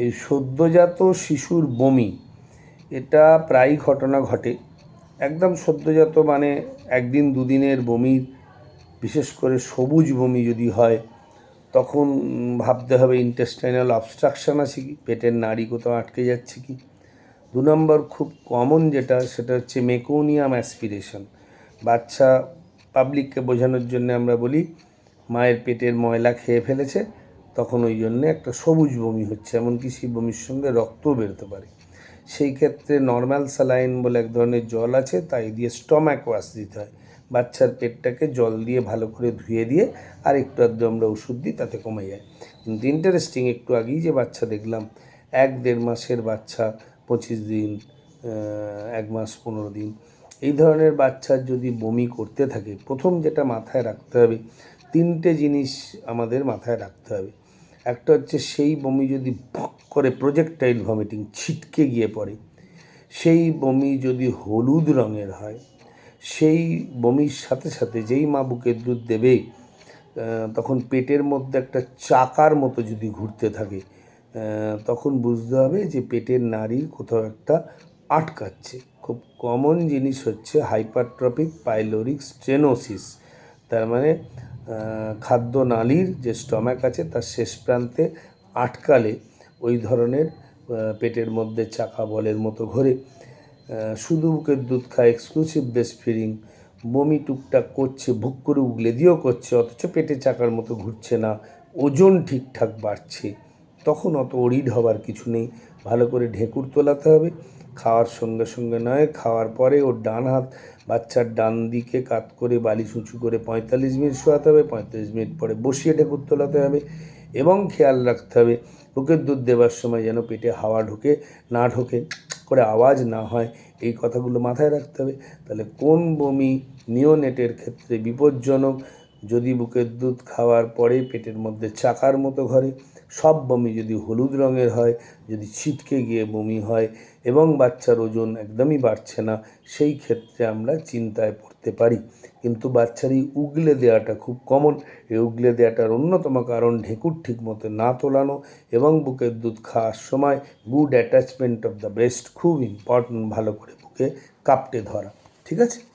এই সদ্যজাত শিশুর বমি, এটা প্রায়ই ঘটনা ঘটে। একদম সদ্যজাত মানে একদিন দুদিনের বমির বিশেষ করে সবুজ বমি যদি হয়, তখন ভাবতে হবে ইন্টেস্টাইনাল অবস্ট্রাকশন আছে কি? পেটের নাড়ি কোথাও আটকে যাচ্ছে কি? দু নম্বর খুব কমন যেটা, সেটা হচ্ছে মেকোনিয়াম অ্যাসপিরেশন বাচ্চা পাবলিককে বোঝানোর জন্য আমরা বলি, মায়ের পেটের ময়লা খেয়ে ফেলেছে তখন ওই জন্যে একটা সবুজ বমি হচ্ছে, এমনকি সেই বমির সঙ্গে রক্তও বেরোতে পারে। সেই ক্ষেত্রে নর্মাল স্যালাইন বলে এক ধরনের জল আছে, তাই দিয়ে স্টম্যাক ওয়াশ দিতে হয়। বাচ্চার পেটটাকে জল দিয়ে ভালো করে ধুয়ে দিয়ে আর একটু আধটু আমরা ওষুধ দিই, তাতে কমে যায়। কিন্তু ইন্টারেস্টিং একটু আগেই যে বাচ্চা দেখলাম, এক দেড় মাসের বাচ্চা, পঁচিশ দিন এক মাস পনেরো দিন, এই ধরনের বাচ্চার যদি বমি করতে থাকে, প্রথম যেটা মাথায় রাখতে হবে, তিনটে জিনিস আমাদের মাথায় রাখতে হবে। একটা হচ্ছে সেই বমি যদি ভক করে প্রজেক্টাইল ভমিটিং ছিটকে গিয়ে পড়ে, সেই বমি যদি হলুদ রঙের হয়, সেই বমির সাথে সাথে যেই মা বুকের দুধ দেবে তখন পেটের মধ্যে একটা চাকার মতো যদি ঘুরতে থাকে তখন বুঝতে হবে যে পেটের নাড়ির কোথাও একটা আটকাচ্ছে। খুব কমন জিনিস হচ্ছে হাইপারট্রপিক পাইলোরিক স্টেনোসিস তার মানে খাদ্য নালীর যে স্টমাক আছে তার শেষ প্রান্তে আটকালে ওই ধরনের পেটের মধ্যে চাকা বলের মতো ঘোরে। শুধু বুকের দুধ খায় এক্সক্লুসিভ ব্রেস্ট ফিডিং বমি টুকটাক করছে, ভুক করে উগলে দিয়েও করছে, অথচ পেটে চাকার মতো ঘুরছে না, ওজন ঠিকঠাক বাড়ছে। তখন অত অরিড হবার কিছু নেই, ভালো করে ঢেঁকুর তোলাতে হবে। খাওয়ার সঙ্গে সঙ্গে নয়, খাওয়ার পরে ওর ডান হাত, বাচ্চার ডান দিকে কাত করে বালিশ উঁচু করে পঁয়তাল্লিশ মিনিট শোয়াতে হবে, পঁয়তাল্লিশ মিনিট পরে বসিয়ে ঢেকুর তোলাতে হবে এবং খেয়াল রাখতে হবে বুকের দুধ দেওয়ার সময় যেন পেটে হাওয়া ঢোকে, না ঢোকে, করে আওয়াজ না হয়, এই কথাগুলো মাথায় রাখতে হবে। তাহলে কোন বমি নিওনেটের ক্ষেত্রে বিপজ্জনক? যদি বুকের দুধ খাওয়ার পরে পেটের মধ্যে চাকার মতো ঘরে, সব বমি যদি হলুদ রঙের হয়, যদি ছিটকে গিয়ে বমি হয় এবং বাচ্চার ওজন একদমই বাড়ছে না, সেই ক্ষেত্রে আমরা চিন্তায় পড়তে পারি। কিন্তু বাচ্চার এই উগলে দেওয়াটা খুব কমন এই উগলে দেওয়াটার অন্যতম কারণ ঢেকুর ঠিক মতো না তোলানো এবং বুকের দুধ খাওয়ার সময় good attachment of the breast খুব ইম্পর্ট্যান্ট ভালো করে বুকে কাপটে ধরা। ঠিক আছে?